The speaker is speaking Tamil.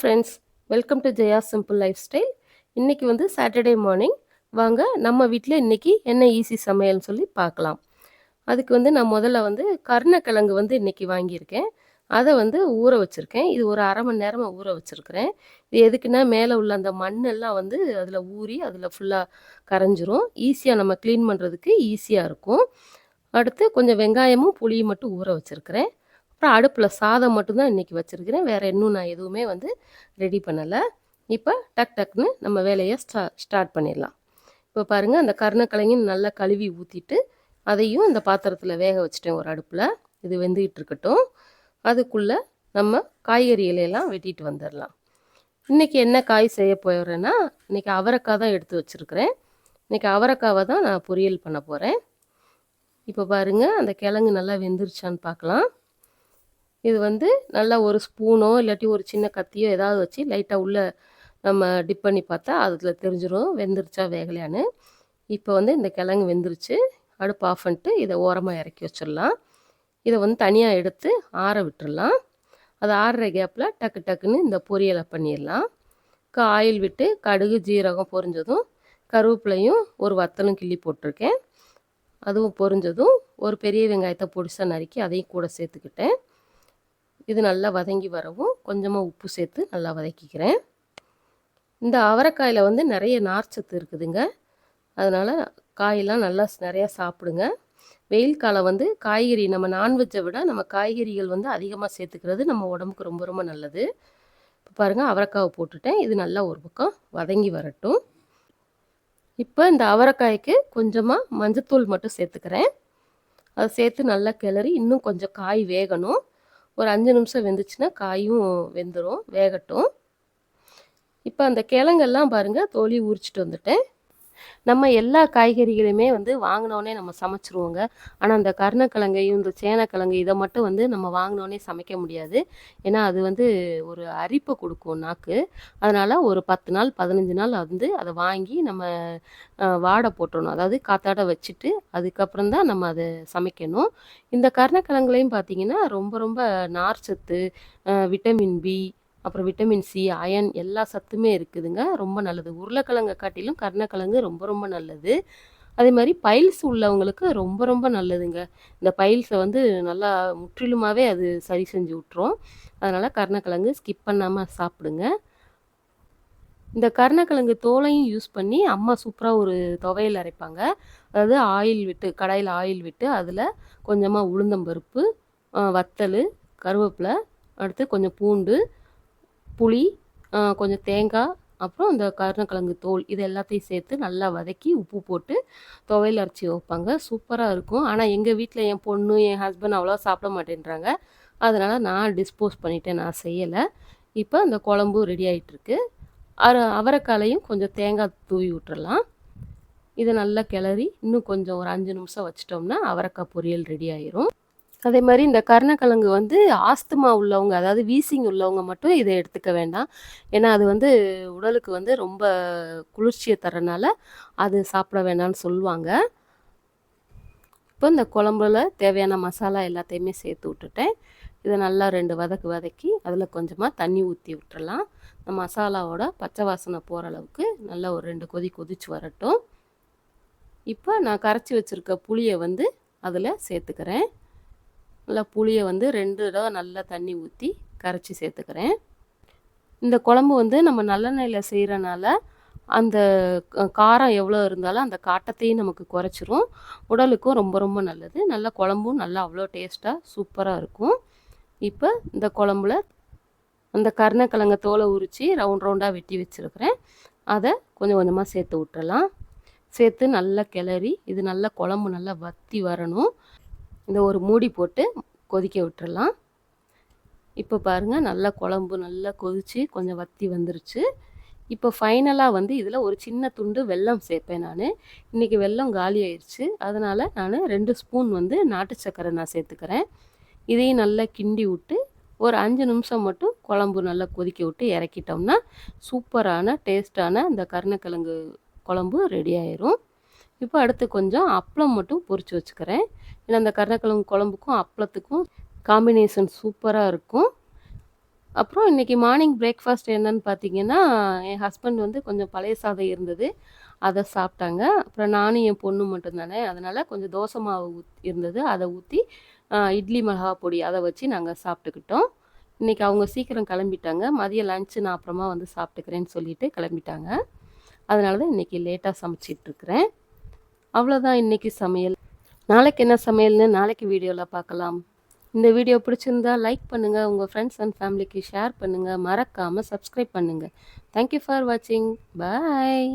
Friends welcome to Jaya simple lifestyle இன்றைக்கி வந்து சாட்டர்டே மார்னிங் வாங்க நம்ம வீட்டில் இன்றைக்கி என்ன ஈஸி சமையல்னு சொல்லி பார்க்கலாம். அதுக்கு வந்து நான் முதல்ல வந்து கருணக்கிழங்கு வந்து இன்றைக்கி வாங்கியிருக்கேன். அதை வந்து ஊற வச்சுருக்கேன். இது ஒரு அரை மணி நேரமாக ஊற வச்சுருக்கிறேன். இது எதுக்குன்னா மேலே உள்ள அந்த மண்ணெல்லாம் வந்து அதில் ஊறி அதில் ஃபுல்லாக கரைஞ்சிரும். ஈஸியாக நம்ம க்ளீன் பண்ணுறதுக்கு ஈஸியாக இருக்கும். அடுத்து கொஞ்சம் வெங்காயமும் புளியும் மட்டும் ஊற வச்சுருக்கிறேன். அப்புறம் அடுப்பில் சாதம் மட்டும்தான் இன்றைக்கி வச்சுருக்கிறேன். வேறு இன்னும் நான் எதுவுமே வந்து ரெடி பண்ணலை. இப்போ டக் டக்னு நம்ம வேலையை ஸ்டா ஸ்டார்ட் பண்ணிடலாம். இப்போ பாருங்கள் அந்த கருணக்கிழங்கு நல்லா கழுவி ஊற்றிட்டு அதையும் அந்த பாத்திரத்தில் வேக வச்சுட்டேன் ஒரு அடுப்பில். இது வெந்துக்கிட்டு இருக்கட்டும். அதுக்குள்ளே நம்ம காய்கறி இலையெல்லாம் வெட்டிட்டு வந்துடலாம். இன்றைக்கி என்ன காய் செய்ய போகிறேன்னா இன்றைக்கி அவரைக்காய் தான் எடுத்து வச்சுருக்கிறேன். இன்றைக்கி அவரைக்காவை தான் நான் பொரியல் பண்ண போகிறேன் இப்போ பாருங்கள் அந்த கிழங்கு நல்லா வெந்துருச்சான்னு பார்க்கலாம். இது வந்து நல்லா ஒரு ஸ்பூனோ இல்லாட்டி ஒரு சின்ன கத்தியோ ஏதாவது வச்சு லைட்டாக உள்ளே நம்ம டிப் பண்ணி பார்த்தா அதில் தெரிஞ்சிடும் வெந்துருச்சா வேகலையான்னு. இப்போ வந்து இந்த கிழங்கு வெந்துருச்சு. அடுப்பு ஆஃப் பண்ணிட்டு இதை ஓரமாக இறக்கி வச்சிடலாம். இதை வந்து தனியாக எடுத்து ஆற விட்டுடலாம். அது ஆறுற கேப்பில் டக்கு டக்குன்னு இந்த பொரியலை பண்ணிடலாம். ஆயில் விட்டு கடுகு ஜீரகம் பொரிஞ்சதும் கருவேப்பிலையும் ஒரு வத்தலும் கிள்ளி போட்டிருக்கேன். அதுவும் பொரிஞ்சதும் ஒரு பெரிய வெங்காயத்தை பொடிசாக நறுக்கி அதையும் கூட சேர்த்துக்கிட்டேன். இது நல்லா வதங்கி வரவும் கொஞ்சமாக உப்பு சேர்த்து நல்லா வதக்கிக்கிறேன். இந்த அவரைக்காயில் வந்து நிறைய நார்ச்சத்து இருக்குதுங்க. அதனால் காயெல்லாம் நல்லா நிறையா சாப்பிடுங்க. வெயில் காலம் வந்து காய்கறி நம்ம நான்வெஜ்ஜை விட நம்ம காய்கறிகள் வந்து அதிகமாக சேர்த்துக்கிறது நம்ம உடம்புக்கு ரொம்ப ரொம்ப நல்லது. இப்போ பாருங்கள் அவரைக்காவை போட்டுட்டேன். இது நல்லா ஒரு பக்கம் வதங்கி வரட்டும். இப்போ இந்த அவரைக்காய்க்கு கொஞ்சமாக மஞ்சத்தூள் மட்டும் சேர்த்துக்கிறேன். அதை சேர்த்து நல்லா கிளறி இன்னும் கொஞ்சம் காய் வேகணும். ஒரு அஞ்சு நிமிஷம் வெந்துச்சுன்னா காயும் வெந்துடும் வேகட்டும். இப்போ அந்த கிழங்கெல்லாம் பாருங்கள் தோலி உரிச்சிட்டு வந்துட்டேன். நம்ம எல்லா காய்கறிகளையுமே வந்து வாங்கினோடனே நம்ம சமைச்சிருவோங்க. ஆனால் அந்த கருணக்கிழங்கையும் இந்த சேனக்கிழங்கு இதை மட்டும் வந்து நம்ம வாங்கினோடனே சமைக்க முடியாது. ஏன்னா அது வந்து ஒரு அரிப்பை கொடுக்கும் நாக்கு. அதனால் ஒரு பத்து நாள் பதினஞ்சு நாள் வந்து அதை வாங்கி நம்ம வாடை போட்டுடணும் அதாவது காத்தாட வச்சுட்டு அதுக்கப்புறம் தான் நம்ம அதை சமைக்கணும். இந்த கருணக்கிழங்குலையும் பார்த்திங்கன்னா ரொம்ப ரொம்ப நார்ச்சத்து விட்டமின் பி அப்புறம் விட்டமின் சி அயன் எல்லா சத்துமே இருக்குதுங்க. ரொம்ப நல்லது. உருளைக்கிழங்கை காட்டிலும் கருணக்கிழங்கு ரொம்ப ரொம்ப நல்லது. அதே மாதிரி பைல்ஸ் உள்ளவங்களுக்கு ரொம்ப ரொம்ப நல்லதுங்க. இந்த பைல்ஸை வந்து நல்லா முற்றிலுமாகவே அது சரி செஞ்சு விட்ரும் அதனால் கருணக்கிழங்கு ஸ்கிப் பண்ணாமல் சாப்பிடுங்க. இந்த கருணக்கிழங்கு தோலையும் யூஸ் பண்ணி அம்மா சூப்பராக ஒரு துவையல் அரைப்பாங்க. அதாவது ஆயில் விட்டு கடாயில் ஆயில் விட்டு அதில் கொஞ்சமாக உளுந்தம்பருப்பு வத்தல் கருவேப்பிலை அடுத்து கொஞ்சம் பூண்டு புளி கொஞ்சம் தேங்காய் அப்புறம் இந்த கருணக்கிழங்கு தோல் இது எல்லாத்தையும் சேர்த்து நல்லா வதக்கி உப்பு போட்டு துவையல் அரைச்சி வைப்பாங்க. சூப்பராக இருக்கும். ஆனால் எங்கள் வீட்டில் என் பொண்ணு என் ஹஸ்பண்ட் அவ்வளோ சாப்பிட மாட்டேன்றாங்க. அதனால் நான் டிஸ்போஸ் பண்ணிட்டேன். நான் செய்யலை. இப்போ அந்த குழம்பு ரெடி ஆகிட்டுருக்கு அரை அவரைக்காலையும் கொஞ்சம் தேங்காய் தூவி விட்டுறலாம். இதை நல்லா கிளறி இன்னும் கொஞ்சம் ஒரு அஞ்சு நிமிஷம் வச்சிட்டோம்னா அவரைக்காய் பொரியல் ரெடி ஆயிரும். அதே மாதிரி இந்த கருணக்கிழங்கு வந்து ஆஸ்துமா உள்ளவங்க அதாவது வீசிங் உள்ளவங்க மட்டும் இதை எடுத்துக்க வேண்டாம். ஏன்னா அது வந்து உடலுக்கு வந்து ரொம்ப குளிர்ச்சியை தரனால அது சாப்பிட வேண்டாம்னு சொல்லுவாங்க. இப்போ இந்த குழம்புல தேவையான மசாலா எல்லாத்தையுமே சேர்த்து விட்டுட்டேன். இதை நல்லா ரெண்டு வதக்கு வதக்கி அதில் கொஞ்சமாக தண்ணி ஊற்றி விட்டுறலாம். இந்த மசாலாவோட பச்சை வாசனை போகிற அளவுக்கு நல்லா ஒரு ரெண்டு கொதி கொதிச்சு வரட்டும். இப்போ நான் கரைச்சி வச்சுருக்க புளியை வந்து அதில் சேர்த்துக்கிறேன். நல்லா புளியை வந்து ரெண்டு தடவை நல்லா தண்ணி ஊற்றி கரைச்சி சேர்த்துக்கிறேன். இந்த குழம்பு வந்து நம்ம நல்லெண்ணெயில் செய்கிறனால அந்த காரம் எவ்வளோ இருந்தாலும் அந்த காட்டத்தையும் நமக்கு குறைச்சிரும். உடலுக்கும் ரொம்ப ரொம்ப நல்லது. நல்லா குழம்பும் நல்லா அவ்வளோ டேஸ்ட்டாக சூப்பராக இருக்கும். இப்போ இந்த குழம்புல அந்த கருணக்கிழங்க தோலை உரித்து ரவுண்ட் ரவுண்டாக வெட்டி வச்சுருக்கிறேன். அதை கொஞ்சம் கொஞ்சமாக சேர்த்து விட்டுறலாம் சேர்த்து நல்லா கிளறி இது நல்லா குழம்பு நல்லா வத்தி வரணும். இந்த ஒரு மூடி போட்டு கொதிக்க விட்டுறலாம். இப்போ பாருங்கள் நல்லா குழம்பு நல்லா கொதித்து கொஞ்சம் வத்தி வந்துருச்சு. இப்போ ஃபைனலாக வந்து இதில் ஒரு சின்ன துண்டு வெல்லம் சேர்ப்பேன் நான். இன்றைக்கி வெல்லம் காலி ஆயிடுச்சு அதனால் நான் ரெண்டு ஸ்பூன் வந்து நாட்டு சர்க்கரை நான் சேர்த்துக்கிறேன். இதையும் நல்லா கிண்டி விட்டு ஒரு அஞ்சு நிமிஷம் மட்டும் குழம்பு நல்லா கொதிக்க விட்டு இறக்கிட்டோம்னா சூப்பரான டேஸ்ட்டான இந்த கருணக்கிழங்கு குழம்பு ரெடி ஆயிரும். இப்போ அடுத்து கொஞ்சம் அப்பளம் மட்டும் பொரித்து வச்சுக்கிறேன். ஏன்னா அந்த கருணக்கிழங்கு குழம்புக்கும் அப்பளத்துக்கும் காம்பினேஷன் சூப்பராக இருக்கும். அப்புறம் இன்றைக்கி மார்னிங் பிரேக்ஃபாஸ்ட் என்னன்னு பார்த்தீங்கன்னா என் ஹஸ்பண்ட் வந்து கொஞ்சம் பழைய சாதம் இருந்தது. அதை சாப்பிட்டாங்க. அப்புறம் நானும் என் பொண்ணு மட்டும்தானே. அதனால் கொஞ்சம் தோசை மாவு ஊத் இருந்தது. அதை ஊற்றி இட்லி மிளகா பொடி அதை வச்சு நாங்கள் சாப்பிட்டுக்கிட்டோம். இன்றைக்கி அவங்க சீக்கிரம் கிளம்பிட்டாங்க. மதியம் லஞ்சு நான் அப்புறமா வந்து சாப்பிட்டுக்கிறேன்னு சொல்லிட்டு கிளம்பிட்டாங்க. அதனால தான் இன்றைக்கி லேட்டாக சமைச்சிட்ருக்கிறேன் அவ்வளோதான் இன்றைக்கி சமையல். நாளைக்கு என்ன சமையல்னு நாளைக்கு வீடியோவில் பார்க்கலாம். இந்த வீடியோ பிடிச்சிருந்தா லைக் பண்ணுங்கள் உங்கள் ஃப்ரெண்ட்ஸ் அண்ட் ஃபேமிலிக்கு ஷேர் பண்ணுங்கள் மறக்காமல் சப்ஸ்கிரைப் பண்ணுங்கள் தேங்க்யூ ஃபார் வாட்சிங் பாய்